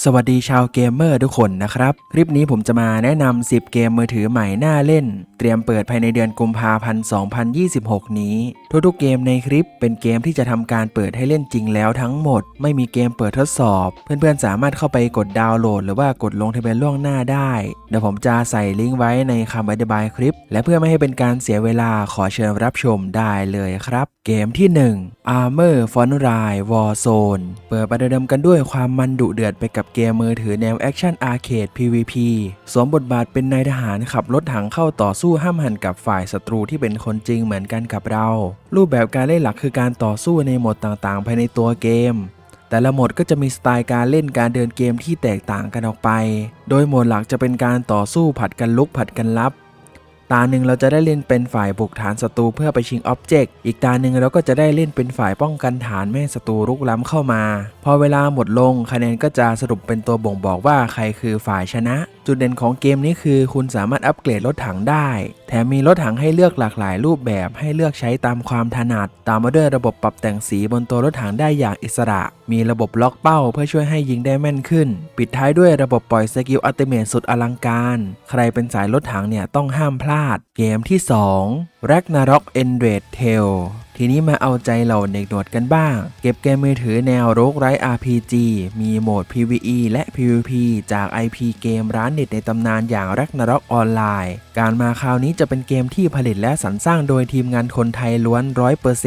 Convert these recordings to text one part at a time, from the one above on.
สวัสดีชาวเกมเมอร์ทุกคนนะครับ คลิปนี้ผมจะมาแนะนำ 10 เกมมือถือใหม่น่าเล่น เตรียมเปิดภายในเดือนกุมภาพันธ์2026 นี้ ทุกๆเกมในคลิปเป็นเกมที่จะทำการเปิดให้เล่นจริงแล้วทั้งหมด ไม่มีเกมเปิดทดสอบ เพื่อนๆสามารถเข้าไปกดดาวน์โหลด หรือว่ากดลงทะเบียนล่วงหน้าได้ เดี๋ยวผมจะใส่ลิงก์ไว้ในคำอธิบายคลิป และเพื่อไม่ให้เป็นการเสียเวลาขอเชิญรับชมได้เลยครับ เกมที่ 1 Armor f o n r i Warzone เปิดประเดิมกันด้วยความมันดุเดือดไปกับเกมมือถือแนวแอคชั่นอาร์เคด PVP สวมบทบาทเป็นนายทหารขับรถถังเข้าต่อสู้ห้ามหันกับฝ่ายศัตรูที่เป็นคนจริงเหมือนกันกับเรา รูปแบบการเล่นหลักคือการต่อสู้ในโหมดต่างๆ ภายในตัวเกม แต่ละโหมดก็จะมีสไตล์การเล่นการเดินเกมที่แตกต่างกันออกไป โดยโหมดหลักจะเป็นการต่อสู้ผัดกันลุกผัดกันรับ ตาหนึ่งเราจะได้เล่นเป็นฝ่ายบุกฐานศัตรูเพื่อไปชิงอ็อบเจกต์อีกตาหนึ่งเราก็จะได้เล่นเป็นฝ่ายป้องกันฐานไม่ให้ศัตรูรุกล้ำเข้ามา พอเวลาหมดลงคะแนนก็จะสรุปเป็นตัวบ่งบอกว่าใครคือฝ่ายชนะจุดเด่นของเกมนี้คือคุณสามารถอัปเกรดรถถังได้ แถมมีรถถังให้เลือกหลากหลายรูปแบบให้เลือกใช้ตามความถนัด ตามมาด้วยระบบปรับแต่งสีบนตัวรถถังได้อย่างอิสระ มีระบบล็อกเป้าเพื่อช่วยให้ยิงได้แม่นขึ้น ปิดท้ายด้วยระบบปล่อยสกิลอัลติเมทสุดอลังการ ใครเป็นสายรถถังเนี่ยต้องห้ามพลาด เกมที่ 2 Ragnarok e n d r a d Tale ทีนี้มาเอาใจเหล่าเด็กหนวดกันบ้าง เก็บเกมมือถือแนวโรกไร้ RPG มีโหมด PVE และ PVP จาก IP เกมร้านเด็ดในตำนานอย่างรักนรกออนไลน์ การมาคราวนี้จะเป็นเกมที่ผลิตและสรรสร้างโดยทีมงานคนไทยล้วน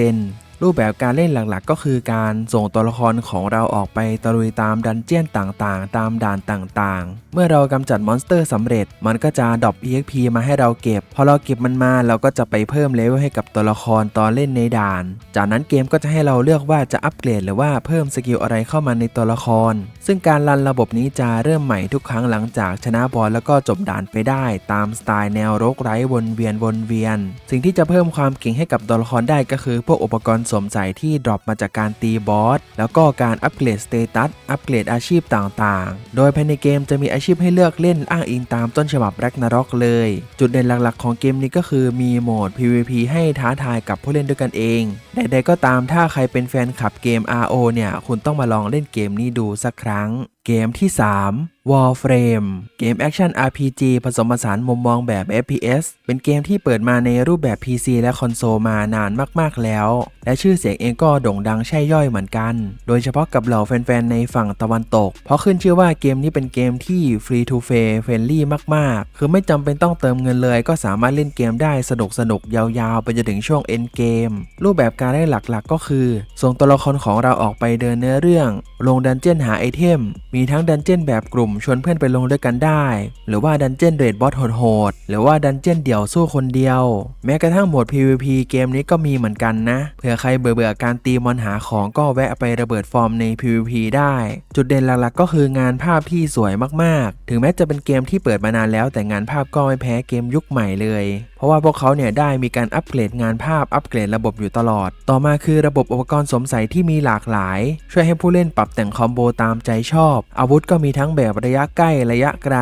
100% รูปแบบการเล่นหลักๆ ก็คือการส่งตัวละครของเราออกไปตะลุยตามดันเจียนต่างๆ ตามด่านต่างๆ เมื่อเรากำจัดมอนสเตอร์สำเร็จ มันก็จะดรอป EXP มาให้เราเก็บ พอเราเก็บมันมาเราก็จะไปเพิ่มเลเวลให้กับตัวละครตอนเล่นในด่าน จากนั้นเกมก็จะให้เราเลือกว่าจะอัปเกรดหรือว่าเพิ่มสกิลอะไรเข้ามาในตัวละคร ซึ่งการรันระบบนี้จะเริ่มใหม่ทุกครั้งหลังจากชนะบอลแล้วก็จบด่านไปได้ ตามสไตล์แนวโรกไร้วนเวียนวนเวียน สิ่งที่จะเพิ่มความเก่งให้กับตัวละครได้ก็คือพวกอุปกรณ์สวมใส่ที่ดรอปมาจากการตีบอส แล้วก็การอัปเกรดสเตตัส อัปเกรดอาชีพต่างๆ โดยภายในเกมจะมีอาชีพให้เลือกเล่นอ้างอิงตามต้นฉบับแร็กนารอกเลย จุดเด่นหลักๆ ของเกมนี้ก็คือมีโหมด PVP ให้ท้าทายกับผู้เล่นด้วยกันเอง ใดๆก็ตามถ้าใครเป็นแฟนคลับเกม RO เนี่ย คุณต้องมาลองเล่นเกมนี้ดูสักครั้ง เกมที่ 3 Warframe เกมแอคชั่น RPG ผสมผสานมุมมองแบบ FPS เป็นเกมที่เปิดมาในรูปแบบ PC และคอนโซลมานานมาก ๆ แล้ว และชื่อเสียงเองก็โด่งดังใช่ย่อยเหมือนกัน โดยเฉพาะกับเหล่าแฟน ๆ ในฝั่งตะวันตก เพราะขึ้นชื่อว่าเกมนี้เป็นเกมที่ Free to Play Friendly มาก ๆ คือไม่จำเป็นต้องเติมเงินเลย ก็สามารถเล่นเกมได้สนุกสนุกยาวๆไปจนถึงช่วง End Game รูปแบบการเล่นหลัก ๆ ก็คือ ส่งตัวละครของเราออกไปเดินเนื้อเรื่อง ลงดันเจี้ยนหาไอเทมมีทั้งดันเจี้ยนแบบกลุ่มชวนเพื่อนไปลงด้วยกันได้ หรือว่าดันเจี้ยนเรดบอสโหดๆหรือว่าดันเจี้ยนเดี่ยวสู้คนเดียว แม้กระทั่งโหมด PVP เกมนี้ก็มีเหมือนกันนะเผื่อใครเบื่อๆการตีมอนหาของก็แวะไประเบิดฟอร์มใน PVP ได้ จุดเด่นหลักๆ ก็คืองานภาพที่สวยมากๆ ถึงแม้จะเป็นเกมที่เปิดมานานแล้ว แต่งานภาพก็ไม่แพ้เกมยุคใหม่เลย เพราะว่าพวกเขาเนี่ยได้มีการอัปเกรดงานภาพอัปเกรดระบบอยู่ตลอด ต่อมาคือระบบอุปกรณ์สมใสที่มีหลากหลาย ช่วยให้ผู้เล่นปรับแต่งคอมโบตามใจชอบอาวุธก็มีทั้งแบบระยะใกล้ระยะไกล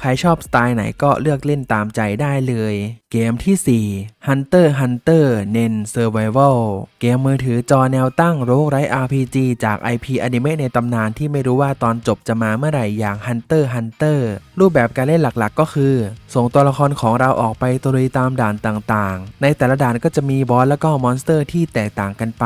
ใครชอบสไตล์ไหนก็เลือกเล่นตามใจได้เลย เกมที่ 4 Hunter Hunter Nen Survival เกมมือถือจอแนวตั้งโรคไร้ RPG จาก IP อนิเมะในตำนานที่ไม่รู้ว่าตอนจบจะมาเมื่อไหร่อย่าง Hunter Hunter รูปแบบการเล่นหลักๆ ก็คือ ส่งตัวละครของเราออกไปตะลุยตามด่านต่างๆ ในแต่ละด่านก็จะมีบอสแล้วก็มอนสเตอร์ที่แตกต่างกันไป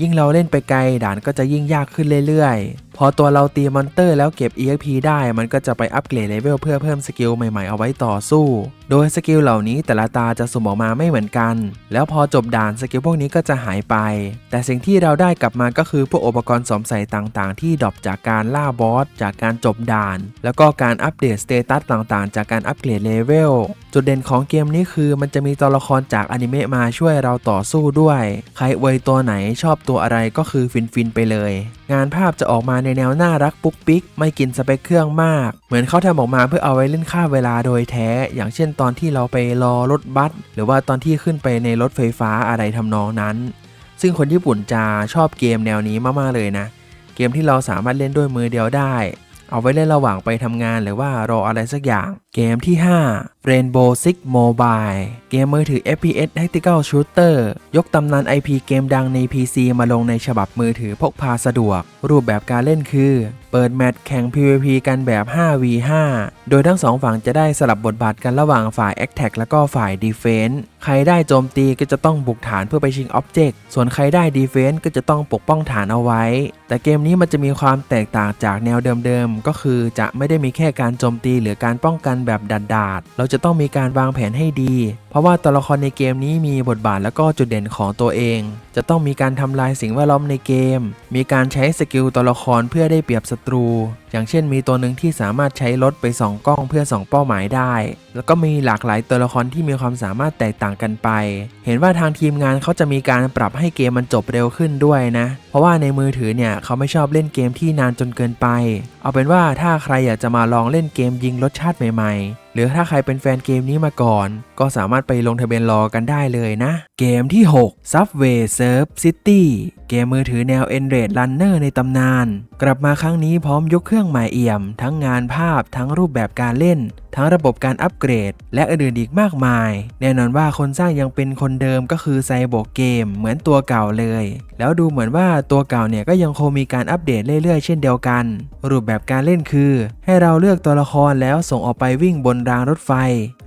ยิ่งเราเล่นไปไกลด่านก็จะยิ่งยากขึ้นเรื่อยๆ พอตัวเราตีมอนเตอร์แล้วเก็บ EXP ได้มันก็จะไปอัปเกรดเลเวลเพื่อเพิ่มสกิลใหม่ๆเอาไว้ต่อสู้ โดยสกิลเหล่านี้แต่ละตาจะสุ่มออกมาไม่เหมือนกัน แล้วพอจบด่านสกิลพวกนี้ก็จะหายไป แต่สิ่งที่เราได้กลับมาก็คือพวกอุปกรณ์สวมใส่ต่างๆ ที่ดรอปจากการล่าบอสจากการจบด่าน แล้วก็การอัปเดตสเตตัสต่างๆ จากการอัปเกรดเลเวลจุดเด่นของเกมนี้คือมันจะมีตัวละครจากอนิเมะมาช่วยเราต่อสู้ด้วย ใครอวยตัวไหนชอบตัวอะไรก็คือฟินๆไปเลย งานภาพจะออกมาในในแนวน่ารักปุ๊กปิ๊ก ไม่กินสเปคเครื่องมาก เหมือนเขาทำออกมาเพื่อเอาไว้เล่นค่าเวลาโดยแท้ อย่างเช่นตอนที่เราไปรอรถบัสหรือว่าตอนที่ขึ้นไปในรถไฟฟ้าอะไรทำนองนั้น ซึ่งคนญี่ปุ่นจะชอบเกมแนวนี้มากๆเลยนะ เกมที่เราสามารถเล่นด้วยมือเดียวได้ เอาไว้เล่นระหว่างไปทำงานหรือว่ารออะไรสักอย่าง เกมที่ 5 Rainbow Six Mobile เกมมือถือ FPS Tactical Shooter ยกตำนาน IP เกมดังใน PC มาลงในฉบับมือถือพกพาสะดวก รูปแบบการเล่นคือเปิดแมตช์แข่ง PVP กันแบบ 5v5 โดยทั้งสองฝั่งจะได้สลับบทบาทกันระหว่างฝ่าย Attack และก็ฝ่าย Defense ใครได้โจมตีก็จะต้องบุกฐานเพื่อไปชิง Object ส่วนใครได้ Defense ก็จะต้องปกป้องฐานเอาไว้ แต่เกมนี้มันจะมีความแตกต่างจากแนวเดิมๆ ก็คือจะไม่ได้มีแค่การโจมตีหรือการป้องกันแบบดัดๆ เราจะต้องมีการวางแผนให้ดีเพราะว่าตัวละครในเกมนี้มีบทบาทและก็จุดเด่นของตัวเอง จะต้องมีการทำลายสิ่งแวดล้อมในเกม มีการใช้สกิลตัวละครเพื่อได้เปรียบศัตรู อย่างเช่นมีตัวหนึ่งที่สามารถใช้รถไปส่องกล้องเพื่อส่องเป้าหมายได้ แล้วก็มีหลากหลายตัวละครที่มีความสามารถแตกต่างกันไป เห็นว่าทางทีมงานเขาจะมีการปรับให้เกมมันจบเร็วขึ้นด้วยนะ เพราะว่าในมือถือเนี่ยเขาไม่ชอบเล่นเกมที่นานจนเกินไป เอาเป็นว่าถ้าใครอยากจะมาลองเล่นเกมยิงรสชาติใหม่ๆ รือถ้าใครเป็นแฟนเกมนี้มาก่อน ก็สามารถไปลงทะเบียนรอกันได้เลยนะ เกมที่ 6 Subway Surf City เกมมือถือแนว e n r a d Runner ในตำนาน กลับมาครั้งนี้พร้อมยกเครื่องหมายเอี่ยม ทั้งงานภาพทั้งรูปแบบการเล่น ทั้งระบบการอัปเกรด และอื่นๆอีกมากมาย แน่นอนว่าคนสร้างยังเป็นคนเดิมก็คือไซโบกเกม เหมือนตัวเก่าเลย แล้วดูเหมือนว่าตัวเก่าเนี่ยก็ยังคงมีการอัปเดตเรื่อยๆ เช่นเดียวกัน รูปแบบการเล่นคือ ให้เราเลือกตัวละครแล้วส่งออกไปวิ่งบนรางรถไฟ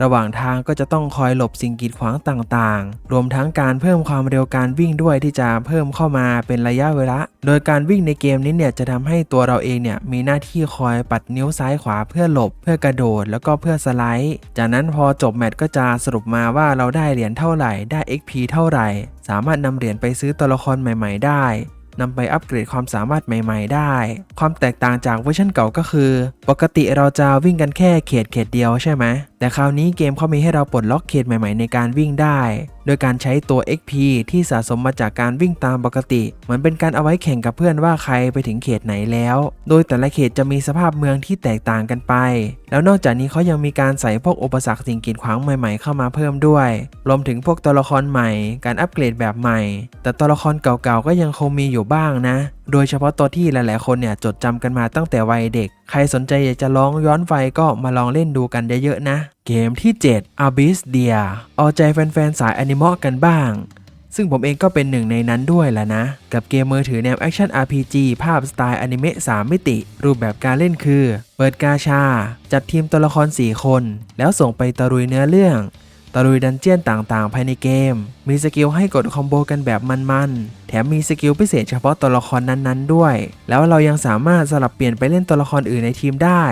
ระหว่างทางก็จะต้องคอยหลบสิ่งกีดขวางต่างๆ รวมทั้งการเพิ่มความเร็วการวิ่งด้วยที่จะเพิ่มเข้ามาเป็นระยะเวลา โดยการวิ่งในเกมนี้เนี่ยจะทำให้ตัวเราเองเนี่ยมีหน้าที่คอยปัดนิ้วซ้ายขวาเพื่อหลบ เพื่อกระโดดแล้วก็เพื่อสไลด์ จากนั้นพอจบแมตช์ก็จะสรุปมาว่าเราได้เหรียญเท่าไหร่ได้ XP เท่าไหร่ สามารถนำเหรียญไปซื้อตัวละครใหม่ ๆ ได้ นำไปอัปเกรดความสามารถใหม่ ๆ ได้ ความแตกต่างจากเวอร์ชันเก่าก็คือ ปกติเราจะวิ่งกันแค่เขตเขตเดียวใช่ไหม แต่คราวนี้เกมเขามีให้เราปลดล็อกเขตใหม่ๆในการวิ่งได้ โดยการใช้ตัว XP ที่สะสมมาจากการวิ่งตามปกติ เหมือนเป็นการเอาไว้แข่งกับเพื่อนว่าใครไปถึงเขตไหนแล้ว โดยแต่ละเขตจะมีสภาพเมืองที่แตกต่างกันไป แล้วนอกจากนี้เขายังมีการใส่พวกอุปสรรคสิ่งกีดขวางใหม่ๆเข้ามาเพิ่มด้วย รวมถึงพวกตัวละครใหม่ การอัปเกรดแบบใหม่ แต่ตัวละครเก่าๆก็ยังคงมีอยู่บ้างนะ โดยเฉพาะตัวที่หลาย ๆ คนเนี่ยจดจำกันมาตั้งแต่วัยเด็ก ใครสนใจอยากจะลองย้อนไฟก็มาลองเล่นดูกันเยอะ ๆ นะ เกมที่ 7 Abyss Deer เอาใจแฟน ๆ สายอนิเมะกันบ้าง ซึ่งผมเองก็เป็นหนึ่งในนั้นด้วยแหละนะ กับเกมมือถือแนวแอคชั่น RPG ภาพสไตล์อนิเมะ3มิติ รูปแบบการเล่นคือ เปิดกาชา จัดทีมตัวละคร 4 คน แล้วส่งไปตะลุยเนื้อเรื่อง ตะลุยดันเจียนต่างๆ ภายในเกม มีสกิลให้กดคอมโบกันแบบมันๆ แถมมีสกิลพิเศษเฉพาะตัวละครนั้นๆ ด้วย แล้วเรายังสามารถสลับเปลี่ยนไปเล่นตัวละครอื่นในทีมได้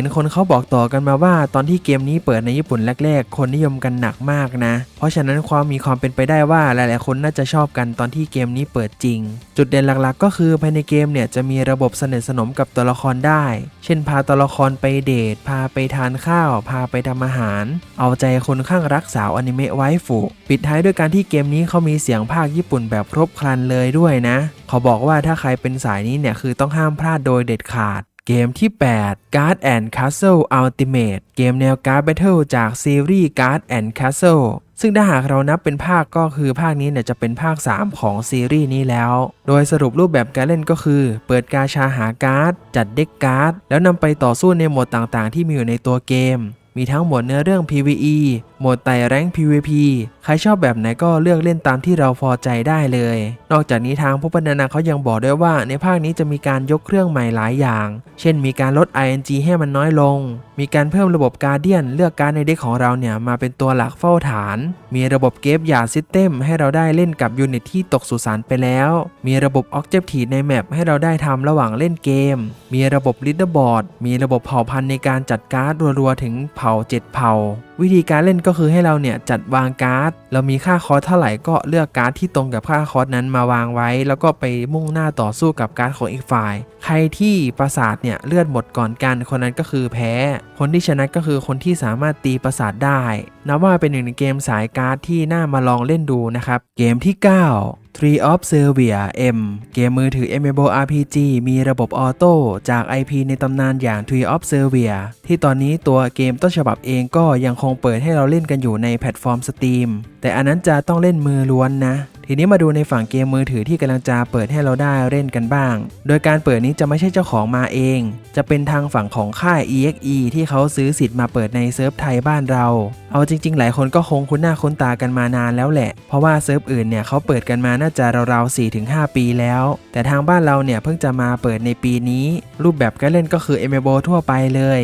ห็นคนเขาบอกต่อกันมาว่า ตอนที่เกมนี้เปิดในญี่ปุ่นแรก ๆ คนนิยมกันหนักมากนะ เพราะฉะนั้นความมีความเป็นไปได้ว่าหลายๆคนน่าจะชอบกันตอนที่เกมนี้เปิดจริง จุดเด่นหลักๆ ก็คือภายในเกมเนี่ยจะมีระบบสนิทสนมกับตัวละครได้ เช่นพาตัวละครไปเดท พาไปทานข้าว พาไปทำอาหาร เอาใจคนข้างรักสาวอนิเมะไว้ฝูปิดท้ายด้วยการที่เกมนี้เขามีเสียงภาคญี่ปุ่นแบบครบครันเลยด้วยนะเขาบอกว่าถ้าใครเป็นสายนี้เนี่ยคือต้องห้ามพลาดโดยเด็ดขาด เกมที่ 8 Guard and Castle Ultimate เกมแนว Guard Battle จากซีรีส์ Guard and Castle ซึ่งถ้าหากเรานับเป็นภาคก็คือภาคนี้เนี่ยจะเป็นภาค 3 ของซีรีส์นี้แล้ว โดยสรุปรูปแบบการเล่นก็คือ เปิดกาชาหาการ์ด จัดเด็กการ์ด แล้วนำไปต่อสู้ในโหมดต่างๆ ที่มีอยู่ในตัวเกม มีทั้งโหมดเนื้อเรื่อง PVE โหมดไต่แรง PVP ใครชอบแบบไหนก็เลือกเล่นตามที่เราพอใจได้เลย นอกจากนี้ทางผู้พัฒนาเขายังบอกด้วยว่า ในภาคนี้จะมีการยกเครื่องใหม่หลายอย่าง เช่น มีการลด ING ให้มันน้อยลง มีการเพิ่มระบบการเดียนเลือกการในเด็กของเราเนี่ยมาเป็นตัวหลักเฝ้าฐาน มีระบบเก็บยาซิสเต็มให้เราได้เล่นกับยูนิตที่ตกสุสานไปแล้ว มีระบบ Objective ในแมปให้เราได้ทำระหว่างเล่นเกม มีระบบ Leaderboard มีระบบเผ่าพันธุ์ในการจัดการ์ดรัวๆถึงเผ่าเจ็ดเผ่า วิธีการเล่นก็คือให้เราเนี่ยจัดวางการ์ด เรามีค่าคอร์สเท่าไหร่ก็เลือกการ์ดที่ตรงกับค่าคอร์สนั้นมาวางไว้ แล้วก็ไปมุ่งหน้าต่อสู้กับการ์ดของอีกฝ่าย ใครที่ประสาทเนี่ยเลือดหมดก่อนกันคนนั้นก็คือแพ้ คนที่ชนะก็คือคนที่สามารถตีประสาทได้นับว่าเป็นหนึ่งในเกมสายการ์ดที่น่ามาลองเล่นดูนะครับ เกมที่ 9 Tree of Servia M เกมมือถือ MMORPG มีระบบออโต้จาก IP ในตำนานอย่าง Tree of Servia ที่ตอนนี้ตัวเกมต้นฉบับเองก็ยังคงงเปิดให้เราเล่นกันอยู่ในแพลตฟอร์มสตรีมแต่อันนั้นจะต้องเล่นมือล้วนนะ ทีนี้มาดูในฝั่งเกมมือถือที่กำลังจะเปิดให้เราได้เล่นกันบ้าง โดยการเปิดนี้จะไม่ใช่เจ้าของมาเอง จะเป็นทางฝั่งของค่าย EXE ที่เขาซื้อสิทธิ์มาเปิดในเซิร์ฟไทยบ้านเรา เอาจริง ๆ หลายคนก็คงคุ้นหน้าคุ้นตากันมานานแล้วแหละ เพราะว่าเซิร์ฟอื่นเนี่ยเขาเปิดกันมาน่าจะราวๆ4-5 ปีแล้ว แต่ทางบ้านเราเนี่ยเพิ่งจะมาเปิดในปีนี้ รูปแบบการเล่นก็คือ MMO ทั่วไปเลย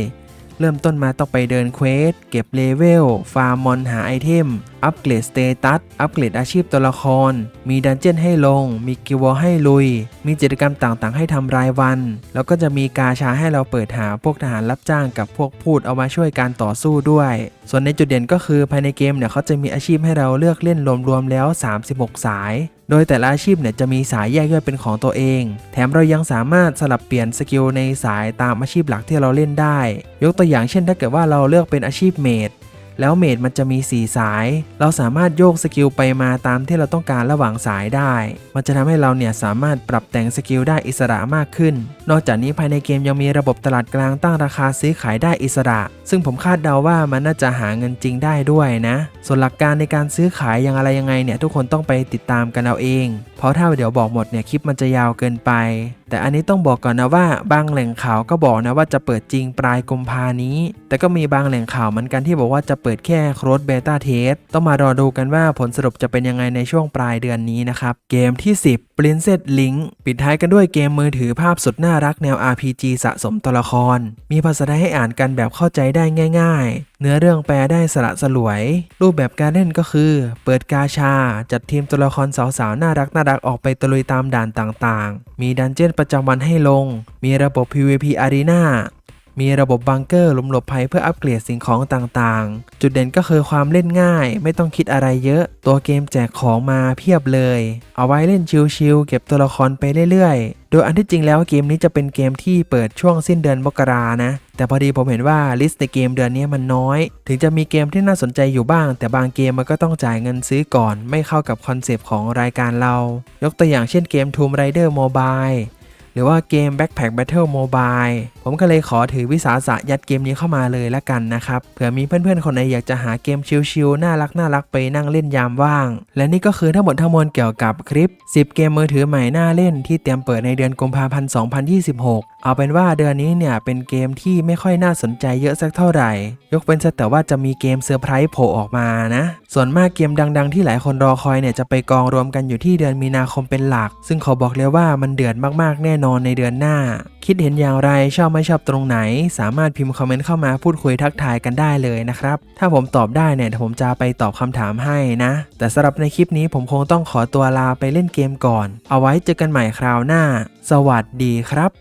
เริ่มต้นมาต้องไปเดินเควส เก็บเลเวล ฟาร์มมอนหาไอเทม อัปเกรดสเตตัส อัปเกรดอาชีพตัวละคร มีดันเจี้ยนให้ลง มีกิวอลให้ลุย มีกิจกรรมต่างๆ ให้ทำรายวัน แล้วก็จะมีกาชาให้เราเปิดหาพวกทหารรับจ้างกับพวกพูดเอามาช่วยการต่อสู้ด้วย ส่วนในจุดเด่นก็คือภายในเกมเนี่ยเขาจะมีอาชีพให้เราเลือกเล่นรวมๆแล้ว 36 สาย โดยแต่ละอาชีพเนี่ยจะมีสายแยกย่อยเป็นของตัวเอง แถมเรายังสามารถสลับเปลี่ยนสกิลในสายตามอาชีพหลักที่เราเล่นได้ ยกตัวอย่างเช่น ถ้าเกิดว่าเราเลือกเป็นอาชีพเมด แล้วเมดมันจะมี 4 สาย เราสามารถโยกสกิลไปมาตามที่เราต้องการระหว่างสายได้ มันจะทำให้เราเนี่ยสามารถปรับแต่งสกิลได้อิสระมากขึ้น นอกจากนี้ภายในเกมยังมีระบบตลาดกลางตั้งราคาซื้อขายได้อิสระ ซึ่งผมคาดเดาว่ามันน่าจะหาเงินจริงได้ด้วยนะ ส่วนหลักการในการซื้อขายยังอะไรยังไงเนี่ยทุกคนต้องไปติดตามกันเอาเองเพราะถ้าเดี๋ยวบอกหมดเนี่ยคลิปมันจะยาวเกินไป แต่อันนี้ต้องบอกก่อนนะว่าบางแหล่งข่าวก็บอกนะว่าจะเปิดจริงปลายกุมภานี้ แต่ก็มีบางแหล่งข่าวเหมือนกันที่บอกว่าจะเปิดแค่โค้ดเบต้าเทสต้องมารอดูกันว่าผลสรุปจะเป็นยังไงในช่วงปลายเดือนนี้นะครับ เกมที่ 10 Princess Link ปิดท้ายกันด้วยเกมมือถือภาพสุดน่ารักแนว RPG สะสมตัวละคร มีภาษาไทยให้อ่านกันแบบเข้าใจได้ง่าย ๆ เนื้อเรื่องแปลได้สละสลวย รูปแบบการเล่นก็คือ เปิดกาชา จัดทีมตัวละครสาวๆ น่ารักน่ารักออกไปตะลุยตามด่านต่างๆ มีดันเจี้ยนประจำวันให้ลง มีระบบ PVP Arena มีระบบบังเกอร์หลุมหลบภัยเพื่ออัปเกรดสิ่งของต่างๆ จุดเด่นก็คือความเล่นง่าย ไม่ต้องคิดอะไรเยอะ ตัวเกมแจกของมาเพียบเลย เอาไว้เล่นชิลๆเก็บตัวละครไปเรื่อยๆ โดยอันที่จริงแล้วเกมนี้จะเป็นเกมที่เปิดช่วงสิ้นเดือนมกรานะ แต่พอดีผมเห็นว่าลิสต์ในเกมเดือนนี้มันน้อย ถึงจะมีเกมที่น่าสนใจอยู่บ้าง แต่บางเกมมันก็ต้องจ่ายเงินซื้อก่อน ไม่เข้ากับคอนเซปต์ของรายการเรา ยกตัวอย่างเช่นเกม Tomb Raider Mobile หรือว่าเกม Backpack Battle Mobile ผมก็เลยขอถือวิสาสะยัดเกมนี้เข้ามาเลยละกันนะครับ เผื่อมีเพื่อนๆ คนไหนอยากจะหาเกมชิลๆ น่ารักน่ารักไปนั่งเล่นยามว่าง และนี่ก็คือทั้งหมดทั้งมวลเกี่ยวกับคลิป 10 เกมมือถือใหม่น่าเล่นที่เตรียมเปิดในเดือนกุมภาพันธ์ 2026 เอาเป็นว่าเดือนนี้เนี่ยเป็นเกมที่ไม่ค่อยน่าสนใจเยอะสักเท่าไหร่ ยกเว้นแต่ว่าจะมีเกมเซอร์ไพรส์โผล่ออกมานะ ส่วนมากเกมดัง ๆ ที่หลายคนรอคอยเนี่ยจะไปกองรวมกันอยู่ที่เดือนมีนาคมเป็นหลัก ซึ่งขอบอกเลยว่ามันเดือดมากๆแน่นอนในเดือนหน้า คิดเห็นอย่างไรชอบไม่ชอบตรงไหน สามารถพิมพ์คอมเมนต์เข้ามาพูดคุยทักทายกันได้เลยนะครับ ถ้าผมตอบได้เนี่ยผมจะไปตอบคำถามให้นะ แต่สำหรับในคลิปนี้ผมคงต้องขอตัวลาไปเล่นเกมก่อน เอาไว้เจอกันใหม่คราวหน้า สวัสดีครับ